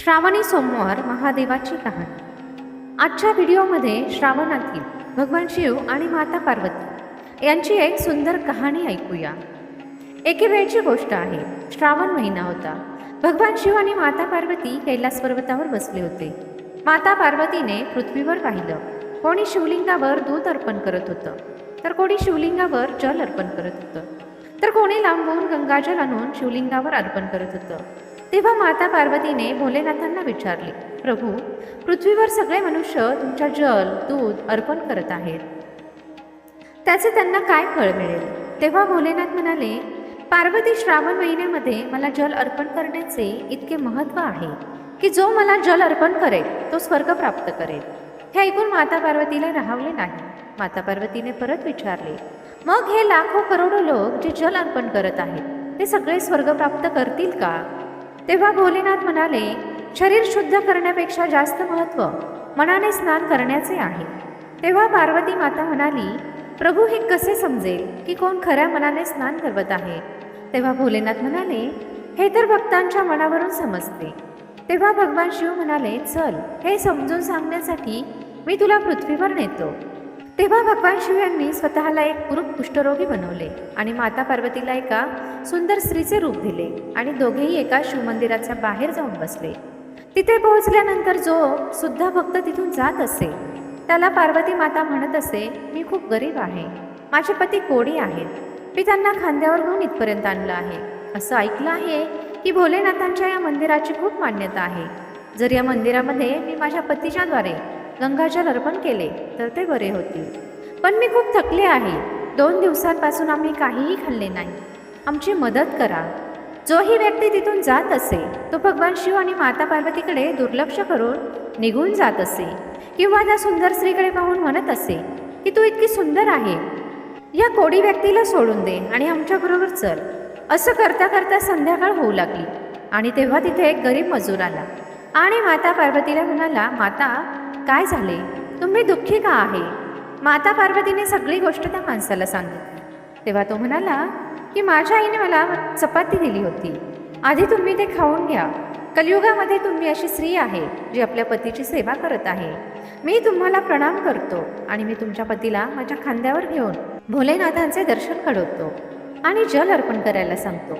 श्रावणी सोमवार महादेवाची कहाणी. आजच्या व्हिडिओमध्ये श्रावणातील भगवान शिव आणि माता पार्वती यांची एक सुंदर कहाणी ऐकूया. एके वेळची गोष्ट आहे श्रावण महिना होता. भगवान शिव आणि माता पार्वती कैलास पर्वतावर बसले होते. माता पार्वतीने पृथ्वीवर पाहिलं. कोणी शिवलिंगावर दूध अर्पण करत होतं. तर कोणी शिवलिंगावर जल अर्पण करत होतं. तर कोणी लांबून गंगाजल आणून शिवलिंगावर अर्पण करत होतं. तेव्हा माता पार्वतीने भोलेनाथांना विचारले प्रभू पृथ्वीवर सगळे मनुष्य तुमच्या जल दूध अर्पण करत आहेत. त्याचे त्यांना काय फळ मिळेल? तेव्हा भोलेनाथ म्हणाले पार्वती श्रावण महिन्यामध्ये मला जल अर्पण करण्याचे इतके महत्त्व आहे की जो मला जल अर्पण करेल तो स्वर्ग प्राप्त करेल. हे ऐकून माता पार्वतीला राहवले नाही. माता पार्वतीने परत विचारले मग हे लाखो करोडो लोक जे जल अर्पण करत आहेत ते सगळे स्वर्ग प्राप्त करतील का? तेव्हा भोलेनाथ म्हणाले शरीर शुद्ध करण्यापेक्षा जास्त महत्त्व मनाने स्नान करण्याचे आहे. तेव्हा पार्वती माता म्हणाली प्रभू हे कसे समजेल की कोण खऱ्या मनाने स्नान करवत आहे? तेव्हा भोलेनाथ म्हणाले हे तर भक्तांच्या मनावरून समजते. तेव्हा भगवान शिव म्हणाले चल हे समजून सांगण्यासाठी मी तुला पृथ्वीवर नेतो. तेव्हा भगवान शिवांनी स्वतःला एक पुरुष कुष्ठरोगी बनवले आणि माता पार्वतीला एका सुंदर स्त्रीचे रूप दिले आणि दोघेही एका शिवमंदिराच्या बाहेर जाऊन बसले. तिथे पोहोचल्यानंतर जो सुद्धा भक्त तिथून जात असे त्याला पार्वती माता म्हणत असे मी खूप गरीब आहे. माझे पती कोडी आहेत. मी त्यांना खांद्यावर घेऊन इथपर्यंत आणलं आहे. असं ऐकलं आहे की भोलेनाथांच्या या मंदिराची खूप मान्यता आहे. जर या मंदिरामध्ये मी माझ्या पतीच्याद्वारे गंगाजल अर्पण केले तर ते बरे होतील पण मी खूप थकले आहे. दोन दिवसांपासून आम्ही काहीही खाल्ले नाही. आमची मदत करा. जोही व्यक्ती तिथून जात असे तो भगवान शिव आणि माता पार्वतीकडे दुर्लक्ष करून निघून जात असे. किंवा त्या सुंदर स्त्रीकडे पाहून म्हणत असे की तू इतकी सुंदर आहे. या कोडी व्यक्तीला सोडून दे आणि आमच्याबरोबर चल. असं करता करता संध्याकाळ होऊ लागली. आणि तेव्हा तिथे एक गरीब मजूर आला. आणि माता पार्वतीला म्हणाला माता काय झाले? तुम्ही दुःखी का आहे? माता पार्वतीने सगळी गोष्ट त्या माणसाला सांगितली. तेव्हा तो म्हणाला की माझ्या आईने मला चपाती दिली होती. आधी तुम्ही ते खाऊन घ्या. कलियुगामध्ये तुम्ही अशी स्त्री आहे जी आपल्या पतीची सेवा करत आहे. मी तुम्हाला प्रणाम करतो आणि मी तुमच्या पतीला माझ्या खांद्यावर घेऊन भोलेनाथांचे दर्शन घडवतो आणि जल अर्पण करायला सांगतो.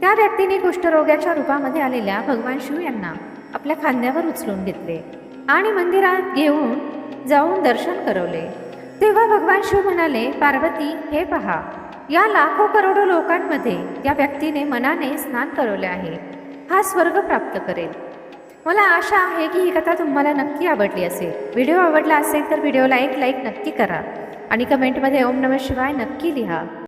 त्या व्यक्तीने कुष्ठरोग्याच्या रूपामध्ये आलेल्या भगवान शिव यांना आपल्या खांद्यावर उचलून घेतले. आणि मंदिरात घेऊन जाऊन दर्शन करवले. तेव्हा भगवान शिव म्हणाले पार्वती हे पहा. या लाखो करोडो लोकांमध्ये या व्यक्तीने मनाने स्नान करवले आहे. हा स्वर्ग प्राप्त करेल. मला आशा आहे की ही कथा तुम्हाला नक्की आवडली असेल. व्हिडिओ आवडला असेल तर व्हिडिओला एक लाईक नक्की करा. आणि कमेंटमध्ये ओम नमः शिवाय नक्की लिहा.